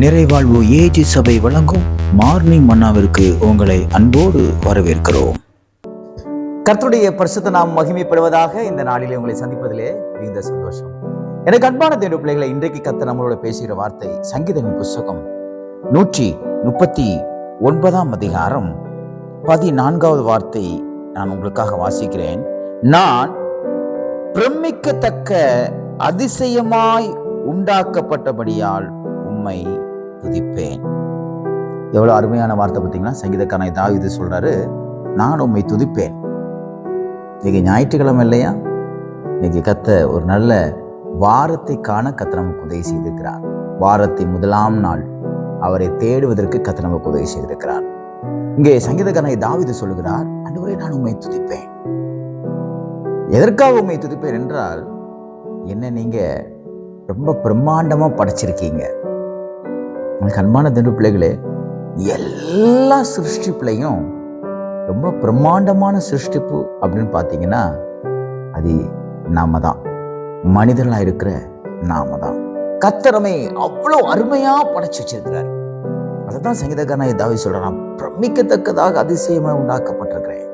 நிறைவாழ்வு AG சபை வழங்கும் morning மன்னாவிற்கு உங்களை அன்போடு வரவேற்கிறோம். கர்த்தருடைய பரிசுத்த நாம் மகிமைப்படுவதாக இந்த நாளிலே உங்களை சந்திப்பதிலே மிகுந்த சந்தோஷம். எனக்கு அன்பான தேவ பிள்ளைகளை இன்றைக்கு கத்த நம்மளோட பேசுகிற வார்த்தை சங்கீதம் புஸ்தகம் நூற்றி முப்பத்தி ஒன்பதாம் அதிகாரம் பதினான்காவது வார்த்தை நான் உங்களுக்காக வாசிக்கிறேன். நான் பிரமிக்கத்தக்க அதிசயமாய் உண்டாக்கப்பட்டபடியால் உம்மை துதிப்பேன். எவ்வளவு அருமையான வார்த்தை பார்த்தீங்கன்னா சங்கீதக்கான தாவிது சொல்றாரு நான் உண்மை துதிப்பேன். இன்னைக்கு ஞாயிற்றுக்கிழமை இல்லையா? இன்னைக்கு கத்த ஒரு நல்ல வாரத்தை காண கத்த நமக்கு உதவி செய்திருக்கிறார். வாரத்தை முதலாம் நாள் அவரை தேடுவதற்கு கத்த நமக்கு உதவி செய்திருக்கிறார். இங்கே சங்கீதக்காரனை தாவிது சொல்லுகிறார் அன்றுவரை நான் உண்மை துதிப்பேன். எதற்காக உண்மை துதிப்பேன் என்றால் என்ன நீங்க ரொம்ப பிரம்மாண்டமா படைச்சிருக்கீங்க. எனக்கு அன்பான திண்டு பிள்ளைகளே எல்லா சிருஷ்டிப்புலையும் ரொம்ப பிரம்மாண்டமான சிருஷ்டிப்பு அப்படின்னு பார்த்தீங்கன்னா அது நாம தான் மனிதர்களாக இருக்கிற நாம தான் கத்தரமை அவ்வளோ அருமையாக படைச்சு வச்சிருக்கிறார். அதை தான் சங்கீதக்காரன் ஏதாவது சொல்றான். பிரமிக்கத்தக்கதாக அதிசயமாக உண்டாக்கப்பட்டிருக்கிறேன்.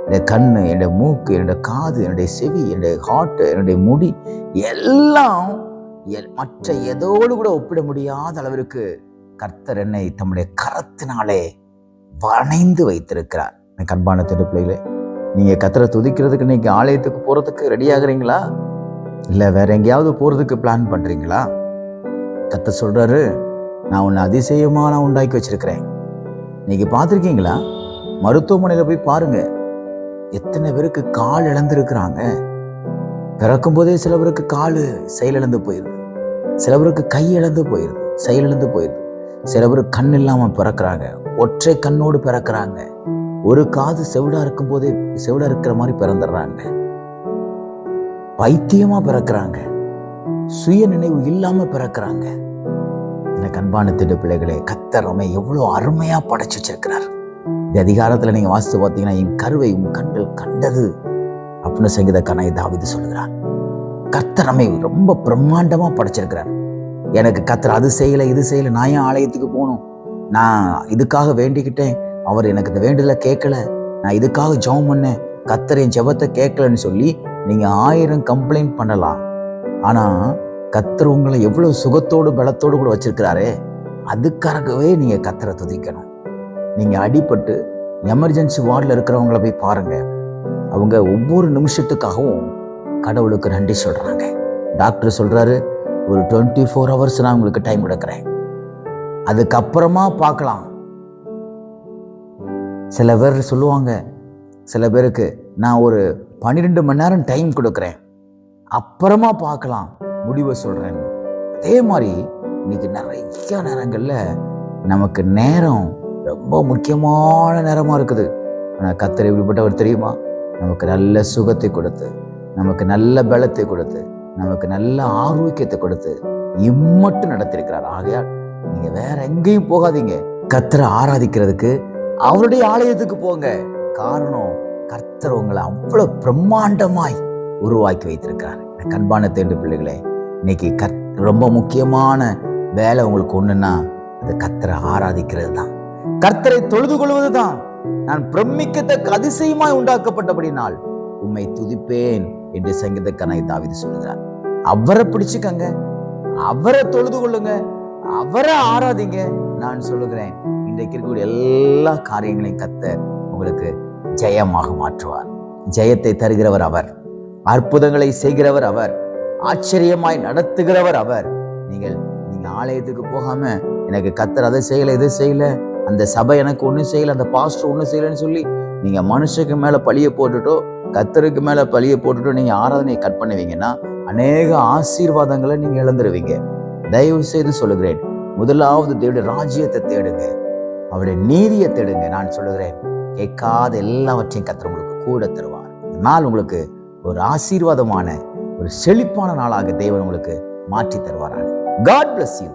என்னுடைய கண்ணு என்னுடைய மூக்கு என்னுடைய காது என்னுடைய செவி என்னுடைய ஹார்ட் என்னுடைய முடி எல்லாம் மற்ற எதோடு கூட ஒப்பிட முடியாத அளவிற்கு கர்த்தர் என்னை தம்முடைய கரத்தினாலே வணைந்து வைத்திருக்கிறார். கண்பான திருப்பிள்ளைகளே திரு நீங்க கத்தரை துதிக்கிறதுக்கு இன்னைக்கு ஆலயத்துக்கு போறதுக்கு ரெடி ஆகுறீங்களா? இல்லை வேற எங்கேயாவது போறதுக்கு பிளான் பண்றீங்களா? கத்த சொல்றாரு நான் உன்னை அதிசயமாக நான் உண்டாக்கி வச்சிருக்கிறேன். நீங்க பார்த்துருக்கீங்களா? மருத்துவமனையில் போய் பாருங்க. எத்தனை பேருக்கு கால் இழந்திருக்கிறாங்க. பிறக்கும் போதே சில பேருக்கு கால் செயலிழந்து போயிருக்கு சில பேருக்கு கை இழந்து போயிருது செயலிழந்து போயிருது. சில பேர் கண் இல்லாம பிறக்கிறாங்க ஒற்றை கண்ணோடு பிறக்கிறாங்க. ஒரு காது செவிடா இருக்கும் போதே செவிடா இருக்கிற மாதிரி பிறந்துடுறாங்க. பைத்தியமா பிறக்கிறாங்க. சுய நினைவு இல்லாம பிறக்கிறாங்க. எனக்கு அன்பான திட்டு பிள்ளைகளே கத்தரமை எவ்வளோ எவ்வளவு அருமையா படைச்சு வச்சிருக்கிறார். இந்த அதிகாரத்துல நீங்க வாசித்து பார்த்தீங்கன்னா என் கருவை உன் கண்கள் கண்டது அப்படின்னு சங்கீத கணை தாவிது சொல்கிறார் கத்தரமை ரொம்ப பிரம்மாண்டமா படைச்சிருக்கிறார். எனக்கு கத்துற அது செய்யலை இது செய்யலை நான் ஏன் ஆலயத்துக்கு போகணும்? நான் இதுக்காக வேண்டிக்கிட்டேன். அவர் எனக்கு இந்த வேண்டுதலை கேட்கல. நான் இதுக்காக ஜெபம் பண்ணேன். கத்தர் என் ஜெபத்தை கேட்கலன்னு சொல்லி நீங்கள் ஆயிரம் கம்ப்ளைண்ட் பண்ணலாம். ஆனால் கத்தர் உங்களை எவ்வளோ சுகத்தோடு பலத்தோடு கூட வச்சிருக்கிறாரே அதுக்காகவே நீங்கள் கத்தரை துதிக்கணும். நீங்கள் அடிபட்டு எமர்ஜென்சி வார்டில் இருக்கிறவங்கள போய் பாருங்கள் அவங்க ஒவ்வொரு நிமிஷத்துக்காகவும் கடவுளுக்கு நன்றி சொல்கிறாங்க டாக்டர் சொல்கிறாரு ஒரு டுவெண்ட்டி ஃபோர் ஹவர்ஸ் நான் உங்களுக்கு டைம் எடுக்கிறேன். அதுக்கப்புறமா பார்க்கலாம். சில பேர் சொல்லுவாங்க சில பேருக்கு நான் ஒரு பன்னிரெண்டு மணி நேரம் டைம் கொடுக்குறேன். அப்புறமா பார்க்கலாம் முடிவை சொல்கிறேன் அதே மாதிரி இன்னைக்கு நிறைய நேரங்களில் நமக்கு நேரம் ரொம்ப முக்கியமான நேரமாக இருக்குது. ஆனால் கத்தர் எப்படிப்பட்டவர் தெரியுமா? நமக்கு நல்ல சுகத்தை கொடுத்து நமக்கு நல்ல பலத்தை கொடுத்து நமக்கு நல்ல ஆரோக்கியத்தை கொடுத்து இம்மட்டும் நடத்திருக்கிறார். ஆகையால் நீங்க வேற எங்கேயும் போகாதீங்க. கத்தரை ஆராதிக்கிறதுக்கு அவருடைய ஆலயத்துக்கு போங்க. காரணம் கர்த்தர் உங்களை அவ்வளவு பிரம்மாண்டமாய் உருவாக்கி வைத்திருக்கிறார். கண்பான தேண்டு பிள்ளைகளே இன்னைக்கு கத் ரொம்ப முக்கியமான வேலை உங்களுக்கு ஒண்ணுன்னா அது கர்த்தரை ஆராதிக்கிறது தான் கர்த்தரை தொழுது கொள்வது தான் நான் பிரமிக்கத்தக்க அதிசயமாய் உண்டாக்கப்பட்டபடினால் உம்மை துதிப்பேன் என்று சங்கீதக்கனாய் தாவிது சொல்லுகிறார். அவரை பிடிச்சுக்கங்க. அவரை தொழுது கொள்ளுங்க. அவரை ஆராதிங்க. நான் சொல்லுகிறேன் இன்றைக்கு இருக்கக்கூடிய எல்லா காரியங்களையும் கத்த உங்களுக்கு ஜெயமாக மாற்றுவார். ஜெயத்தை தருகிறவர் அவர். அற்புதங்களை செய்கிறவர் அவர். ஆச்சரியமாய் நடத்துகிறவர் அவர். நீங்கள் நீங்க ஆலயத்துக்கு போகாம எனக்கு கத்தர் அதை செய்யல இதை செய்யல அந்த சபை எனக்கு ஒன்றும் செய்யல அந்த பாஸ்டர் ஒன்றும் செய்யலைன்னு சொல்லி நீங்க மனுஷனுக்கு மேல பழிய போட்டுட்டோ கத்தருக்கு மேல பழிய போட்டுட்டோ நீங்க ஆராதனையை கட் பண்ணுவீங்கன்னா அநேக ஆசீர்வாதங்களை நீங்கள் இழந்துருவீங்க. தயவு செய்து சொல்லுகிறேன் முதலாவது தேவடைய ராஜ்யத்தை தேடுங்க. அவருடைய நீதியை தேடுங்க நான் சொல்லுகிறேன். கேட்காத எல்லாவற்றையும் கத்தர் உங்களுக்கு கூட தருவார். நாள் உங்களுக்கு ஒரு ஆசீர்வாதமான ஒரு செழிப்பான நாளாக தேவன் உங்களுக்கு மாற்றி தருவாராக. God bless you